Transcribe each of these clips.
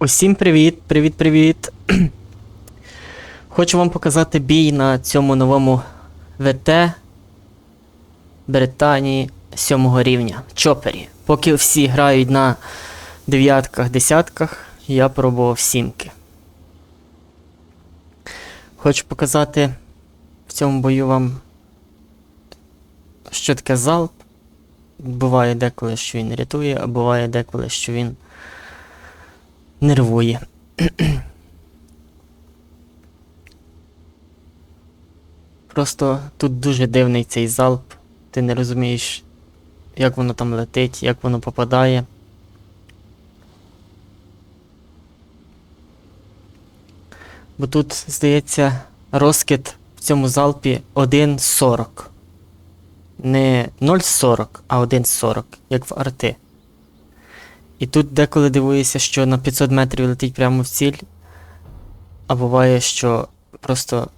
Усім привіт, привіт, привіт. Хочу вам показати бій на цьому новому ВТ Британії 7 рівня Чопері. Поки всі грають на дев'ятках, десятках, я пробував сімки. Хочу показати в цьому бою вам, що таке залп. Буває деколи, що він рятує, а буває деколи, що він нервує. Просто тут дуже дивний цей залп. Ти не розумієш, як воно там летить, як воно попадає. Бо тут, здається, розкид в цьому залпі 1.40. Не 0.40, а 1.40, як в арти. І тут деколи дивуюся, що на 500 метрів летить прямо в ціль, а буває, що просто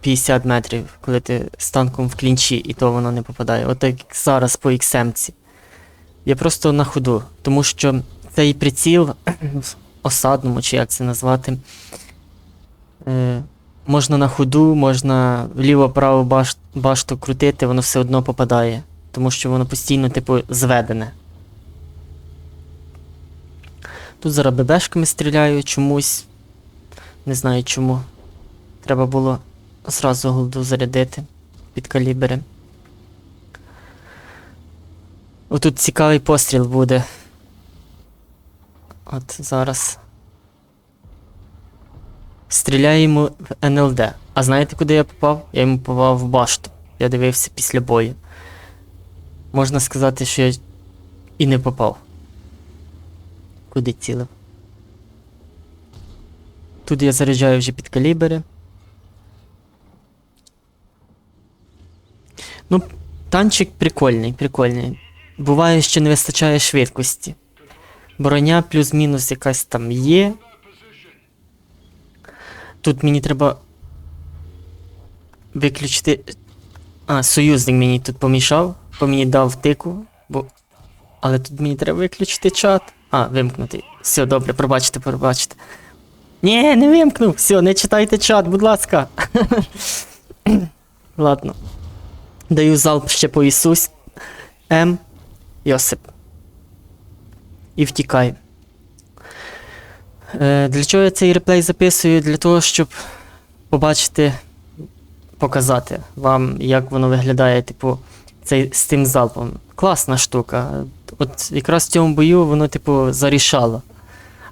50 метрів, коли ти з танком в клінчі, і то воно не попадає. От як зараз по XM. Я просто на ходу, тому що цей приціл в осадному, чи як це назвати, е, можна на ходу, можна вліво-право баш, башту крутити, воно все одно попадає. Тому що воно постійно, типу, зведене. Тут зараз ББшками стріляю чомусь. Не знаю чому. Треба було зразу голду зарядити під калібри. Отут цікавий постріл буде. От зараз. Стріляю йому в НЛД. А знаєте, куди я попав? Я йому попав в башту. Я дивився після бою. Можна сказати, що я і не попав. Куди цілив? Тут я заряджаю вже під калібри. Ну, танчик прикольний, прикольний. Буває, що не вистачає швидкості. Броня плюс-мінус якась там є. Тут мені треба виключити. А, союзник мені тут помішав, бо мені дав тику, бо. Але тут мені треба виключити чат. А, вимкнути. Все, добре, пробачте, пробачте. Ні, не вимкнув. Все, не читайте чат, будь ласка. Ладно. Даю залп ще по Ісусь. М. Йосип. І втікай. Е, для чого я цей реплей записую? Для того, щоб побачити, показати вам, як воно виглядає, типу, цей, з тим залпом. Класна штука. От якраз в цьому бою воно, типу, зарішало.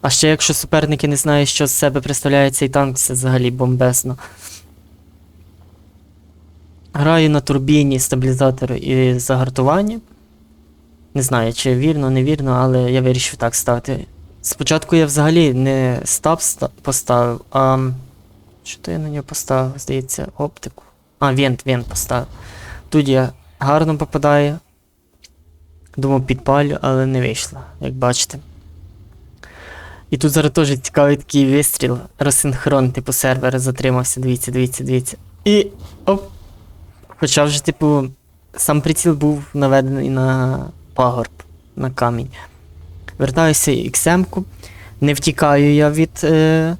А ще якщо суперники не знають, що з себе представляє цей танк, це взагалі бомбесно. Граю на турбіні, стабілізатору і загартуванні. Не знаю, чи вірно, не вірно, але я вирішив так ставити. Спочатку я взагалі не стаб поставив, а. Що то я на нього поставив? Здається, оптику. А, вент, вент поставив. Тут я гарно попадаю. Думав, підпалю, але не вийшло, як бачите. І тут зараз теж цікавий такий вистріл. Розсинхрон, типу, сервер затримався, дивіться, дивіться, дивіться. І. оп! Хоча вже, типу, сам приціл був наведений на пагорб, на камінь. Вертаюся XM-ку. Не втікаю я від е,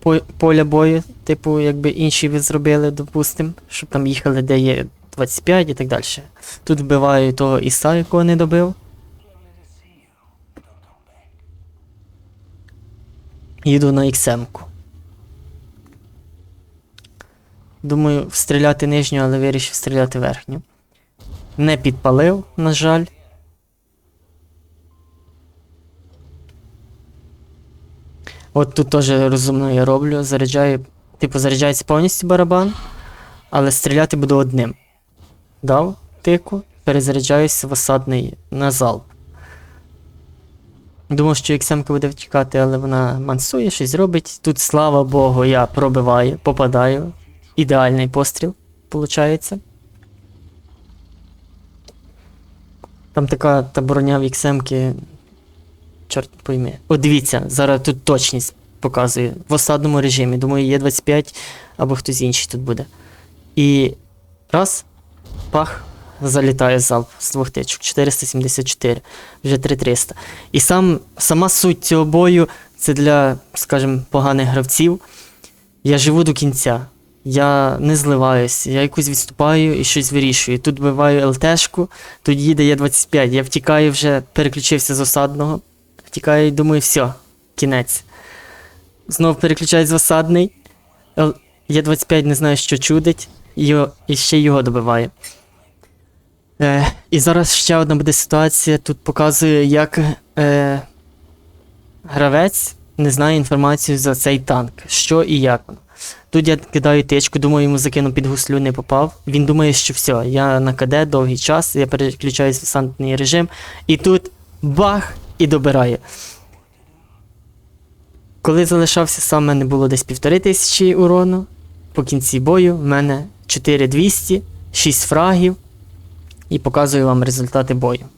по- поля бою, типу, якби інші ви зробили, допустим, щоб там їхали, де є 25 і так далі. Тут вбиваю того Іса, якого не добив. Їду на XM-ку. Думаю, стріляти нижню, але вирішив стріляти верхню. Не підпалив, на жаль. От тут теж розумно я роблю. Заряджаю. Типу, заряджається повністю барабан, але стріляти буду одним. Дав тику, перезаряджаюся в осадний на залп. Думав, що XM буде втікати, але вона мансує, щось робить. Тут, слава Богу, я пробиваю, попадаю. Ідеальний постріл, виходить. Там така та броня в XM-ки. Чорт пойми. О, дивіться, зараз тут точність показує. В осадному режимі. Думаю, є 25 або хтось інший тут буде. І раз, пах, залітає залп з двох тичок. 474, вже 3300. І сам, сама суть цього бою це для, скажімо, поганих гравців. Я живу до кінця. Я не зливаюсь, я якусь відступаю і щось вирішую. Тут вбиваю ЛТшку, тут їде Є25. Я втікаю вже, переключився з осадного. Втікаю і думаю, все, кінець. Знов переключаюсь з осадний. Л- Є25 не знаю, що чудить, і, і ще його добиває. Е, і зараз ще одна буде ситуація. Тут показує, як е, гравець не знає інформацію за цей танк, що і як воно. Тут я кидаю тичку, думаю, йому закину під гуслю, не попав. Він думає, що все, я на КД довгий час, я переключаюсь в десантний режим, і тут бах! І добирає. Коли залишався сам, в мене було десь півтори тисячі урону. По кінці бою в мене 4200, 6 фрагів. І показую вам результати бою.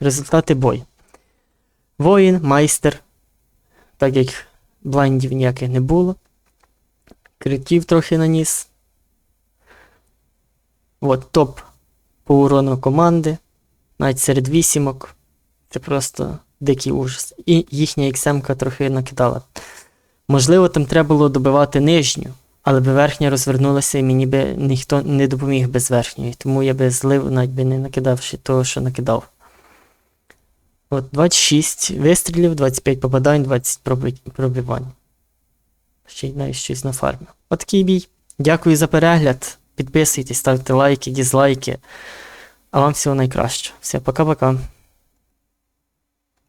Результати бою. Воїн, майстер. Так як блайндів ніяких не було. Критів трохи наніс. От топ по урону команди. Навіть серед вісімок. Це просто дикий ужас. І їхня XM трохи накидала. Можливо, там треба було добивати нижню, але би верхня розвернулася і мені би ніхто не допоміг без верхньої. Тому я би злив, навіть би не накидавши того, що накидав. От 26 вистрілів, 25 попадань, 20 проби- пробивань. Ще й навіть щось на фармі. От такий бій. Дякую за перегляд. Підписуйтесь, ставте лайки, дізлайки. А вам всього найкращого. Все, пока-пока.